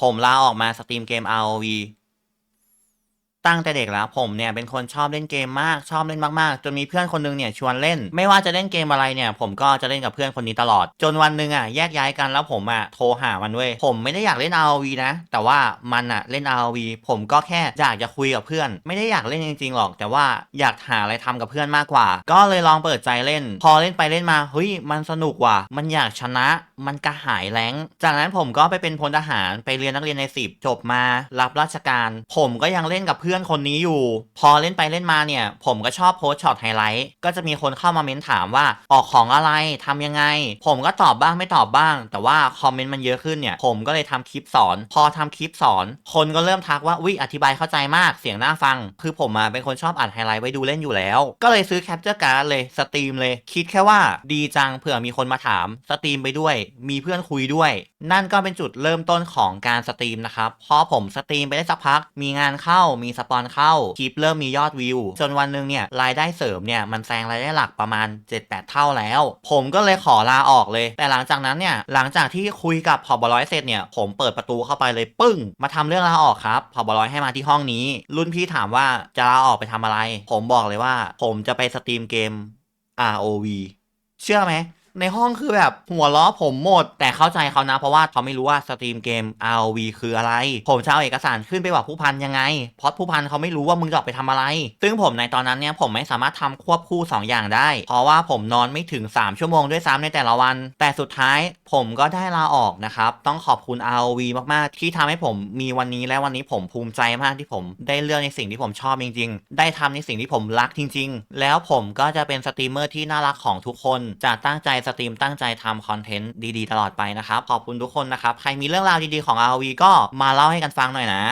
ผมลาออกมาสตรีมเกม ROV ตั้งแต่เด็กแล้วผมเนี่ยเป็นคนชอบเล่นเกมมากชอบเล่นมากๆจนมีเพื่อนคนนึงเนี่ยชวนเล่น ไม่ว่าจะเล่นเกมอะไรเนี่ยผมก็จะเล่นกับเพื่อนคนนี้ตลอด จนวันหนึ่งอะแยกย้ายกันแล้วผมอะโทรหามันเว้ยผมไม่ได้อยากเล่น ROV นะ แต่ว่ามันอะเล่น ROV ผมก็แค่อยากจะคุยกับเพื่อน ไม่ได้อยากเล่นจริงๆหรอก แต่ว่าอยากหาอะไรทำกับเพื่อนมากกว่า ก็เลยลองเปิดใจเล่น พอเล่นไปเล่นมาเฮ้ยมันสนุกว่ะมันอยากชนะ มันกระหายแรงจากนั้นผมก็ไปเป็นพลทหารไปเรียนนักเรียนในสิบจบมารับราชการ ผมก็ยังเล่นกับเพื่อนคนนี้อยู่ พอเล่นไปเล่นมาเนี่ย ผมก็ชอบโพสช็อตไฮไลท์ก็จะมีคนเข้ามาเม้นถามว่าออกของอะไรทำยังไง ผมก็ตอบบ้างไม่ตอบบ้าง แต่ว่าคอมเมนต์มันเยอะขึ้นเนี่ย ผมก็เลยทำคลิปสอน พอทำคลิปสอน คนก็เริ่มทักว่าวิอธิบายเข้าใจมากเสียงน่าฟัง คือผมมาเป็นคนชอบอัดไฮไลท์ไว้ดูเล่นอยู่แล้ว ก็เลยซื้อแคปเจอร์การ์ดเลยสตรีมเลย คิดแค่ว่าดีจังเผื่อมีคนมาถามสตรีมไปด้วย มีเพื่อนคุยด้วย นั่นก็เป็นจุดเริ่มต้นของการสตรีมนะครับพอผมสตรีมไปได้สักพัก มีงานเข้ามีสปอนเข้าคลิปเริ่มมียอดวิว จนวันหนึงเนี่ยรายได้เสริมเนี่ยมันแซงรายได้หลักประมาณ 7-8 เท่าแล้ว ผมก็เลยขอลาออกเลย แต่หลังจากนั้นเนี่ยหลังจากที่คุยกับผอบร้อยเสร็จเนี่ยผมเปิดประตูเข้าไปเลยปึ้ง มาทำเรื่องลาออกครับผอบร้อยให้มาที่ห้องนี้ รุ่นพี่ถามว่าจะลาออกไปทำอะไร ผมบอกเลยว่า ผมจะไปสตรีมเกม ROV เชื่อไหม ในห้องคือแบบหัวล้อผมหมด แต่เข้าใจเขานะ เพราะว่าเขาไม่รู้ว่าสตรีมเกม RV คืออะไร ผมจะเอาเอกสารขึ้นไปบอกผู้พันยังไง เพราะผู้พันเขาไม่รู้ว่ามึงจะออกไปทำอะไร ซึ่งผมในตอนนั้นเนี่ยผมไม่สามารถทำควบคู่ 2 อย่างได้ เพราะว่าผมนอนไม่ถึง 3 ชั่วโมงด้วยซ้ำในแต่ละวัน แต่สุดท้ายผมก็ได้ลาออกนะครับ ต้องขอบคุณ RV มาก ๆ ที่ทำให้ผมมีวันนี้และวันนี้ผมภูมิใจมากที่ผมได้เลือกในสิ่งที่ผมชอบจริง ๆ ได้ทำในสิ่งที่ผมรักจริง ๆ แล้วผมก็จะเป็นสตรีมเมอร์ที่น่ารักของทุกคนจะตั้งใจสตรีมตั้งใจทำคอนเทนต์ดีๆ ตลอดไปนะครับ ขอบคุณทุกคนนะครับ ใครมีเรื่องราวดีๆของ ROV ก็มาเล่าให้กันฟังหน่อยนะ